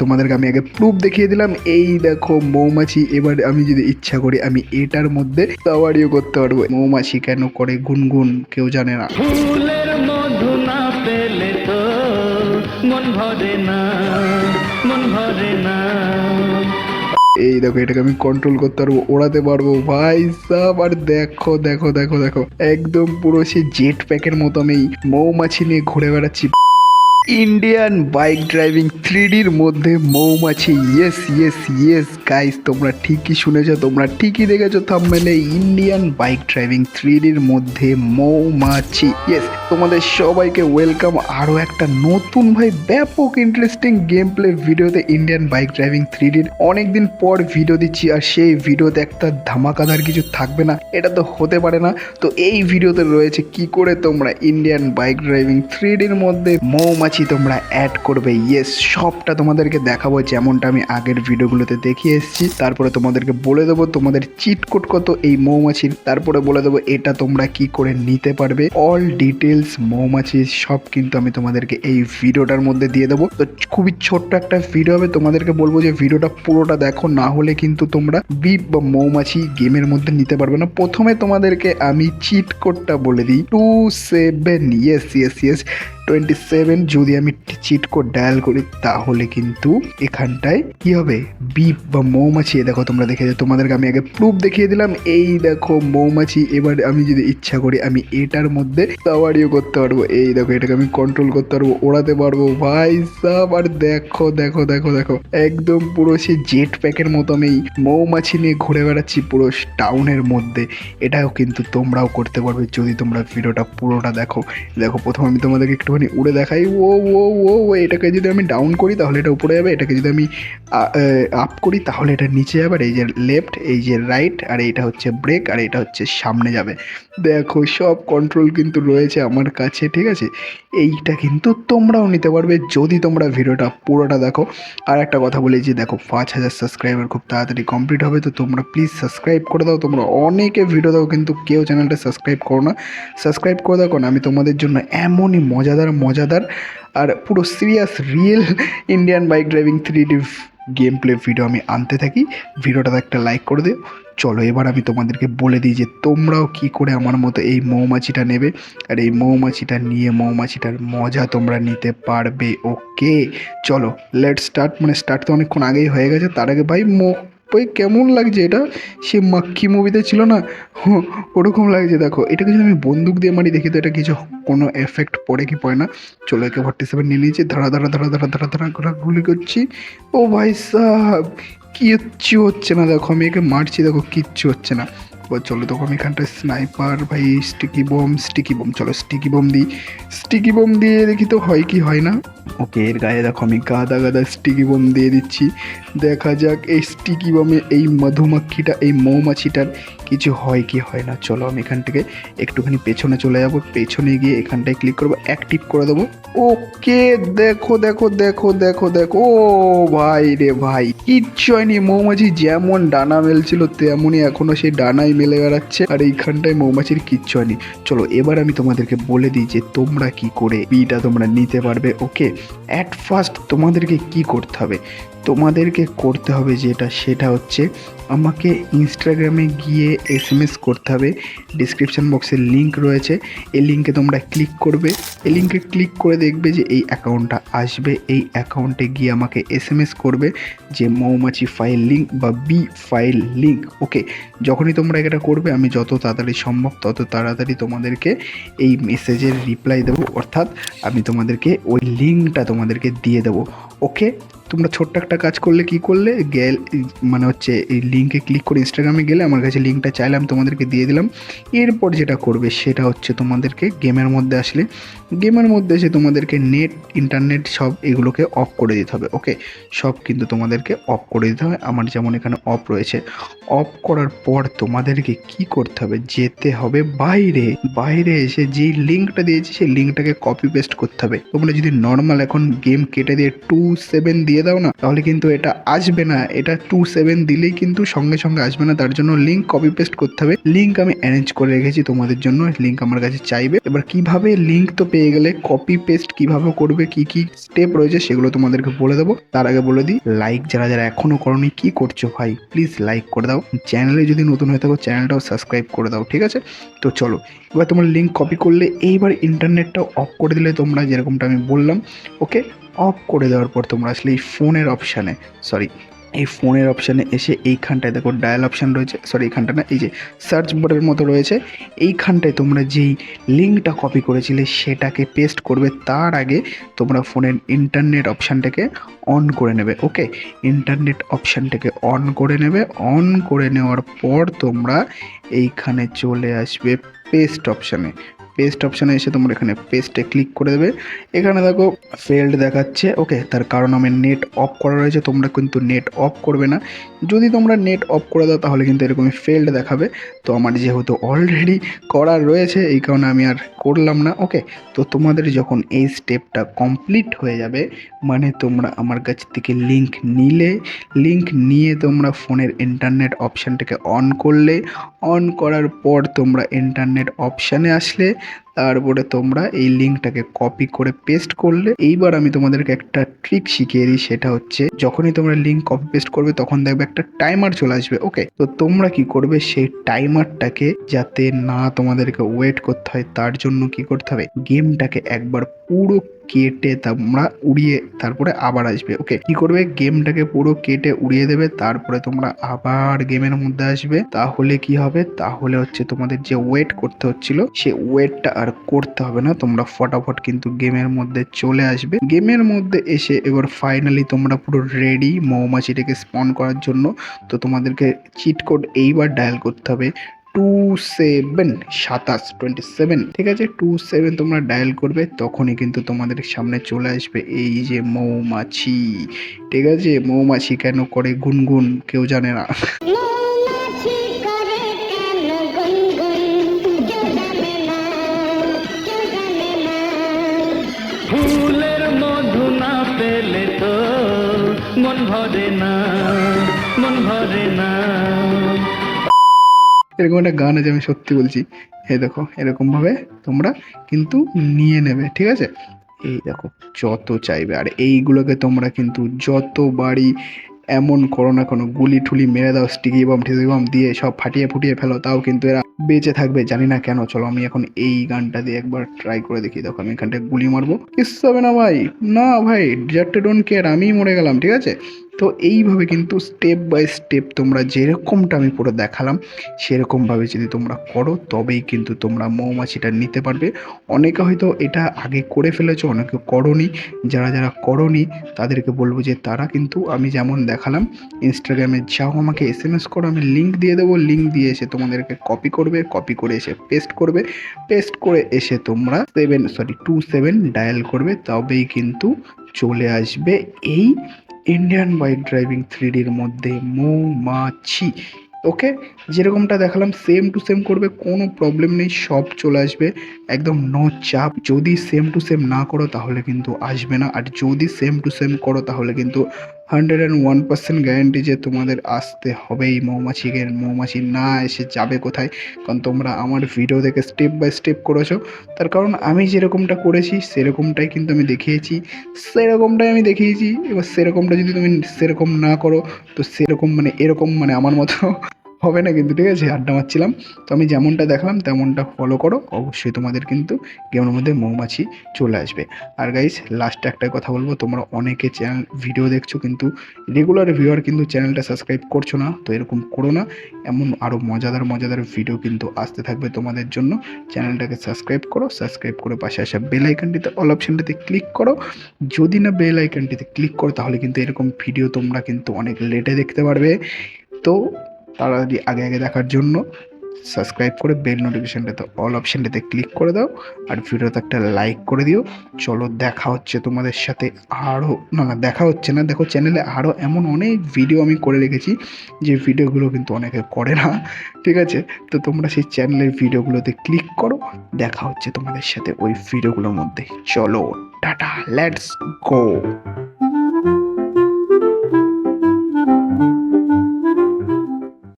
তোমাদেরকে আমি আগে প্রুফ দেখিয়ে দিলাম। এই দেখো মৌমাছি এবার আমি যদি ইচ্ছা করি আমি এটার মধ্যে সাওয়ারিও করতে পারব। মৌমাছি কেন করে গুনগুন কেউ জানে না। ফুলের মধু না পেলে তো মন ভরে না মন ভরে না। এই দেখো এটাকে আমি কন্ট্রোল করতে পারব ওড়াতে পারব। ভাই সাব আর দেখো দেখো দেখো দেখো একদম পুরো সে জেট প্যাকের মতো আমি মৌমাছি নিয়ে ঘুরে বেড়াচ্ছি। ইন্ডিয়ান বাইক ড্রাইভিং থ্রিডির মধ্যে মৌমাছি। ইয়েস ইয়েস ইয়েস গাইস তোমরা ঠিকই শুনেছো, তোমরা ঠিকই দেখেছ থাম্বনেলে ইন্ডিয়ান বাইক ড্রাইভিং থ্রিডির মধ্যে মৌমাছি। ইয়েস তোমাদের সবাইকে ওয়েলকাম আরও একটা নতুন ভাই ব্যাপক ইন্টারেস্টিং গেম প্লে ভিডিওতে ইন্ডিয়ান বাইক ড্রাইভিং থ্রিডির অনেকদিন পর ভিডিও দিচ্ছি আর সেই ভিডিওতে একটা ধামাকাদার কিছু থাকবে না, এটা তো হতে পারে না। তো এই ভিডিওতে রয়েছে কি করে তোমরা ইন্ডিয়ান বাইক ড্রাইভিং থ্রিডির মধ্যে মৌমাছি তোমরা অ্যাড করবে। ইয়েস সবটা তোমাদেরকে দেখাবো, যেমনটা আমি আগের ভিডিওগুলোতে দেখিয়ে এসেছি। তারপরে তোমাদেরকে বলে দেবো, তোমাদের চিট কোড কত, এই মৌমাছির। তারপরে বলে দেবো, এটা তোমরা কি করে নিতে পারবে। অল ডিটেলস মৌমাছি, সব কিন্তু আমি তোমাদেরকে এই ভিডিওটার মধ্যে দিয়ে দেবো। তো খুবই ছোট্ট একটা ভিডিও হবে। তোমাদেরকে বলব যে ভিডিওটা পুরোটা দেখো। না হলে কিন্তু তোমরা বিপ বা মৌমাছি গেমের মধ্যে নিতে পারবে না। প্রথমে তোমাদেরকে আমি চিট কোডটা বলে দিই। Two seven yes yes yes twenty seven যদি আমি চিট কোড ডায়াল করি, তাহলে কিন্তু এখানটায় কি হবে? বিপ বা মৌমাছি দেখো তোমরা দেখে যাও। তোমাদেরকে আমি আগে প্রুফ দেখিয়ে দিলাম। এই দেখো মৌমাছি, এবার আমি যদি ইচ্ছা করি, আমি এটার মধ্যে সাওয়ারিও করতে পারব। এই দেখো, এটাকে আমি কন্ট্রোল করতে পারব, ওড়াতে পারব। ভাই সাব, আর দেখো দেখো দেখো দেখো, একদম পুরো সে জেট প্যাকের মতো আমি মৌমাছি নিয়ে ঘুরে বেড়াচ্ছি পুরো টাউনের মধ্যে। এটাও কিন্তু তোমরাও করতে পারবে যদি তোমরা ভিডিওটা পুরোটা দেখো। দেখো, প্রথম আমি তোমাদেরকে একটুখানি উড়ে দেখাই। ও ও ও ও এটাকে যদি আমি ডাউন করি তাহলে এটা উপরে যাবে, এটাকে যদি আমি আপ করি তাহলে এটা নিচে যাবে, আর এই যে লেফট এই যে রাইট আর এইটা হচ্ছে ব্রেক আর এটা হচ্ছে সামনে যাবে। দেখো সব কন্ট্রোল কিন্তু রয়েছে আমার কাছে, ঠিক আছে? এইটা কিন্তু তোমরাও নিতে পারবে যদি তোমরা ভিডিওটা পুরোটা দেখো। আর একটা কথা বলি যে দেখো, পাঁচ হাজার সাবস্ক্রাইবার খুব তাড়াতাড়ি কমপ্লিট হবে, তো তোমরা প্লিজ সাবস্ক্রাইব করে দাও। তোমরা অনেকে ভিডিও দাও, কিন্তু কেউ চ্যানেলটা সাবস্ক্রাইব করো না। সাবস্ক্রাইব করে দাও কারণ আমি তোমাদের জন্য এমনই মজাদার মজাদার আর পুরো serious real Indian bike driving three D game play video আমি আনতে থাকি। ভিডিওটাতে একটা লাইক করে দিও। চলো, এবার আমি তোমাদেরকে বলে দিই যে তোমরাও কি করে আমার মতো এই মৌমাছিটা নেবে? আর এই মৌমাছিটা নিয়ে মৌমাছিটার মজা তোমরা নিতে পারবে ওকে চলো লেট স্টার্ট মানে স্টার্ট তো অনেকক্ষণ আগেই হয়ে গেছে। তার আগে ভাই, মো ভাই কেমন লাগছে এটা? সে মাক্কি মুভিতে ছিল না? ওরকম লাগছে, দেখো। এটাকে যদি আমি বন্দুক দিয়ে মারি দেখি তো এটা কিছু কোনো এফেক্ট পড়ে কি পড়ে না। চলো একে ফর্টি সেভেন নিয়ে নিয়েছি, ধারা ধারা ধারা ধারা ধারা ধারা ঘোরা গুলি করছি। ও ভাই সাহ কিচ্ছু হচ্ছে না, দেখো। আমি একে মারছি, দেখো, কিচ্ছু হচ্ছে না। এবার চলো তখন এখানটায় স্নাইপার ভাই স্টিকি বোম স্টিকি বোম চলো স্টিকি বোম দিই। স্টিকি বোম দিয়ে দেখি তো হয় কি, হয় না। ওকে, এর গায়ে দেখো আমি গাদা গাদা স্টিকি বোম দিয়ে দিচ্ছি। দেখা যাক এই স্টিকি বোমে এই মধুমাক্ষিটা এই মৌমাছিটার কিছু হয় কি হয় না, চলো আমি এখান থেকে একটুখানি পেছনে চলে যাব। পেছনে গিয়ে এখানটায় ক্লিক করব অ্যাক্টিভ করে দেবো। ওকে, দেখো দেখো দেখো দেখো দেখো। ও ভাই রে ভাই, কিচ্ছু হয়নি। মৌমাছি যেমন ডানা মেলছিল, তেমনই এখনও সেই ডানাই মেলে বেড়াচ্ছে। আর এইখানটায় মৌমাছির কিচ্ছু হয়নি। চলো, এবার আমি তোমাদেরকে বলে দিই যে তোমরা কি করে বিটা তোমরা নিতে পারবে, ওকে? অ্যাট ফার্স্ট তোমাদেরকে কি করতে হবে? তোমাদেরকে করতে হবে যেটা, সেটা হচ্ছে আমাকে ইনস্টাগ্রামে গিয়ে এস এম এস করতে হবে। ডিসক্রিপশান বক্সের লিঙ্ক রয়েছে। এই লিঙ্কে তোমরা ক্লিক করবে। এই লিঙ্কে ক্লিক করে দেখবে যে এই অ্যাকাউন্টটা আসবে। এই অ্যাকাউন্টে গিয়ে আমাকে এস এম এস করবে যে মৌমাছি ফাইল লিঙ্ক বা বি ফাইল লিঙ্ক ওকে যখনই তোমরা এটা করবে, আমি যত তাড়াতাড়ি সম্ভব তত তাড়াতাড়ি তোমাদেরকে এই মেসেজের রিপ্লাই দেবো। অর্থাৎ আমি তোমাদেরকে ওই লিঙ্কটা তোমাদেরকে দিয়ে দেবো। ওকে তোমরা ছোট্ট একটা কাজ করলে কি করলে? গেল মানে হচ্ছে এই লিঙ্কে ক্লিক করে ইনস্টাগ্রামে গেলে আমার কাছে লিঙ্কটা চাইলাম তোমাদেরকে দিয়ে দিলাম। এরপর যেটা করবে সেটা হচ্ছে তোমাদেরকে গেমের মধ্যে আসলে গেমের মধ্যে এসে তোমাদেরকে নেট ইন্টারনেট সব এগুলোকে অফ করে দিতে হবে ওকে সব কিন্তু তোমাদেরকে অফ করে দিতে হবে। আমার যেমন এখানে অফ রয়েছে অফ করার পর তোমাদেরকে কি করতে হবে? যেতে হবে বাইরে। বাইরে এসে যেই লিঙ্কটা দিয়েছি সেই লিঙ্কটাকে কপি পেস্ট করতে হবে। তোমরা যদি নর্মাল এখন গেম কেটে দিয়ে টু সেভেন দিয়ে দিয়ে দাও না, তাহলে কিন্তু এটা আসবে না। এটা টু সেভেন দিলেই কিন্তু সঙ্গে সঙ্গে আসবে না, তার জন্য লিঙ্ক কপি পেস্ট করতে হবে। লিঙ্ক আমি অ্যারেঞ্জ করে রেখেছি তোমাদের জন্য লিঙ্ক আমার কাছে চাইবে। এবার কীভাবে লিঙ্ক তো পেয়ে গেলে কপি পেস্ট কীভাবে করবে, কি কি স্টেপ রয়েছে সেগুলো তোমাদেরকে বলে দেবো। তার আগে বলে দিই লাইক যারা যারা এখনও করনি, কি করছ ভাই? প্লিজ লাইক করে দাও। চ্যানেলে যদি নতুন হয়ে থাকো চ্যানেলটাও সাবস্ক্রাইব করে দাও, ঠিক আছে? তো চলো, এবার তোমার লিঙ্ক কপি করলে এইবার ইন্টারনেটটা অফ করে দিলে তোমরা যেরকমটা আমি বললাম ওকে অফ করে দেওয়ার পর তোমরা আসলে এই ফোনের অপশানে সরি এই ফোনের অপশানে এসে এইখানটায় দেখো ডায়াল অপশান রয়েছে সরি এইখানটা না, এই যে সার্চ বারের মতো রয়েছে, এইখানটায় তোমরা যেই লিঙ্কটা কপি করেছিলে সেটাকে পেস্ট করবে, তার আগে তোমরা ফোনের ইন্টারনেট অপশানটাকে অন করে নেবে ওকে ইন্টারনেট অপশানটাকে অন করে নেবে অন করে নেওয়ার পর তোমরা এইখানে চলে আসবে পেস্ট অপশানে পেস্ট অপশানে এসে তোমরা এখানে পেস্টে ক্লিক করে দেবে। এখানে দেখো ফেল্ড দেখাচ্ছে ওকে তার কারণ আমার নেট অফ করা রয়েছে, তোমরা কিন্তু নেট অফ করবে না। যদি তোমরা নেট অফ করে দাও, তাহলে কিন্তু এরকমই ফেল্ড দেখাবে। তো আমার যেহেতু অলরেডি করা রয়েছে, এই কারণে আমি আর করলাম না ওকে তো তোমাদের যখন এই স্টেপটা কমপ্লিট হয়ে যাবে মানে তোমরা আমার কাছ থেকে লিঙ্ক নিলে লিঙ্ক নিয়ে তোমরা ফোনের ইন্টারনেট অপশানটাকে অন করলে অন করার পর তোমরা ইন্টারনেট অপশানে আসলে তারপরে তোমরা এই লিঙ্কটাকে কপি করে পেস্ট করলে। এইবার আমি তোমাদেরকে একটা ট্রিক শিখিয়ে দিই, সেটা হচ্ছে যখনই তোমরা লিঙ্ক কপি পেস্ট করবে, তখন দেখবে একটা টাইমার চলে আসবে ওকে তো তোমরা কি করবে, সেই টাইমারটাকে যাতে না তোমাদেরকে ওয়েট করতে হয়, তার জন্য কি করতে হবে? গেমটাকে একবার পুরো কেটে তোমরা উড়িয়ে তারপরে আবার আসবে ওকে কি করবে? গেমটাকে পুরো কেটে উড়িয়ে দেবে, তারপরে তোমরা আবার গেমের মধ্যে আসবে। তাহলে কি হবে? তাহলে হচ্ছে তোমাদের যে ওয়েট করতে হচ্ছিল সে ওয়েটটা আর করতে হবে না। তোমরা ফটাফট কিন্তু গেমের মধ্যে চলে আসবে। গেমের মধ্যে এসে এবার ফাইনালি তোমরা পুরো রেডি মৌমাছিটাকে স্পন করার জন্য। তো তোমাদেরকে চিট কোড এইবার ডায়াল করতে হবে। টু সেভেন সাতাশ টোয়েন্টি সেভেন ঠিক আছে? টু সেভেন তোমরা ডায়াল করবে তখনই কিন্তু তোমাদের সামনে চলে আসবে এই যে মৌমাছি ঠিক আছে? মৌমাছি কেন করে গুনগুন কেউ জানে না। মৌমাছি করে কেন গুনগুন কেউ জানে না কেউ জানে না। ফুলের মধু না পেলে তো মন ভরে না মন ভরে না। এরকম একটা গান আছে, আমি সত্যি বলছি। এই দেখো, এরকমভাবে তোমরা কিন্তু নিয়ে নেবে, ঠিক আছে? এই দেখো, যত চাইবে, আর এইগুলোকে তোমরা কিন্তু যত বাড়ি এমন করো না কোনো, গুলি ঠুলি মেরে দাও স্টিকি বম টিকি বম দিয়ে সব ফাটিয়ে ফুটিয়ে ফেলো, তাও কিন্তু এরা বেঁচে থাকবে, জানি না কেন। চলো, আমি এখন এই গানটা দিয়ে একবার ট্রাই করে দেখি। দেখো, আমি এখানটায় গুলি মারবো। কিস হবে না ভাই। না ভাই ডিজার্টে ডোন্ট কেয়ার আমিই মরে গেলাম, ঠিক আছে? তো এইভাবে কিন্তু স্টেপ বাই স্টেপ তোমরা যেরকমটা আমি পুরো দেখালাম, সেরকমভাবে যদি তোমরা করো, তবেই কিন্তু তোমরা মৌমাছিটা নিতে পারবে। অনেকে হয়তো এটা আগে করে ফেলেছো, অনেকে করনি। যারা যারা করনি, তাদেরকে বলব যে তারা কিন্তু আমি যেমন দেখালাম ইনস্টাগ্রামে যাও, আমাকে এস এম এস করো, আমি লিঙ্ক দিয়ে দেবো। লিঙ্ক দিয়ে এসে তোমাদেরকে কপি করবে কপি করে এসে পেস্ট করবে। পেস্ট করে এসে তোমরা seven sorry two seven dial করবে, তবেই কিন্তু চলে আসবে এই ইন্ডিয়ান বাইক ড্রাইভিং থ্রিডির মধ্যে মৌমাছি ওকে? যেরকমটা দেখালাম সেম টু সেম করবে, কোনো প্রবলেম নেই, সব চলে আসবে। একদম নো চাপ। যদি সেম টু সেম না করো, তাহলে কিন্তু আসবে না। আর যদি সেম টু সেম করো, তাহলে কিন্তু hundred and one percent guarantee যে তোমাদের আসতে হবেই মৌমাছিকে। মৌমাছি না এসে যাবে কোথায়? কারণ তোমরা আমার ভিডিও দেখে স্টেপ বাই স্টেপ করেছ। তার কারণ আমি যেরকমটা করেছি, সেরকমটাই কিন্তু আমি দেখিয়েছি। সেরকমটাই আমি দেখিয়েছি। এবার সেরকমটা যদি তুমি সেরকম না করো, তো সেরকম মানে এরকম মানে আমার মতো হবে না কিন্তু, ঠিক আছে? আড্ডা মারছিলাম। তো আমি যেমনটা দেখলাম, তেমনটা ফলো করো। অবশ্যই তোমাদের কিন্তু গেমের মধ্যে মৌমাছি চলে আসবে। আর গাইস লাস্টে একটা কথা বলব, তোমরা অনেকে চ্যানেল ভিডিও দেখছ কিন্তু রেগুলার ভিউয়ার কিন্তু চ্যানেলটা সাবস্ক্রাইব করছ না, তো এরকম করো না। এমন আরও মজাদার মজাদার ভিডিও কিন্তু আসতে থাকবে তোমাদের জন্য। চ্যানেলটাকে সাবস্ক্রাইব করো সাবস্ক্রাইব করে পাশে আসা বেল আইকনটিতে অল অপশনটিতে ক্লিক করো। যদি না বেল আইকনটিতে ক্লিক করো, তাহলে কিন্তু এরকম ভিডিও তোমরা কিন্তু অনেক লেটে দেখতে পারবে। তো তাড়াতাড়ি আগে আগে দেখার জন্য সাবস্ক্রাইব করে বেল নোটিফিকেশানটাতে অল অপশানটাতে ক্লিক করে দাও আর ভিডিওতে একটা লাইক করে দিও। চলো দেখা হচ্ছে তোমাদের সাথে আরও না না, দেখা হচ্ছে না। দেখো চ্যানেলে আরও এমন অনেক ভিডিও আমি করে রেখেছি যে ভিডিওগুলো কিন্তু অনেকে করে না, ঠিক আছে? তো তোমরা সেই চ্যানেলের ভিডিওগুলোতে ক্লিক করো, দেখা হচ্ছে তোমাদের সাথে ওই ভিডিওগুলোর মধ্যে। চলো, টাটা, লেটস গো!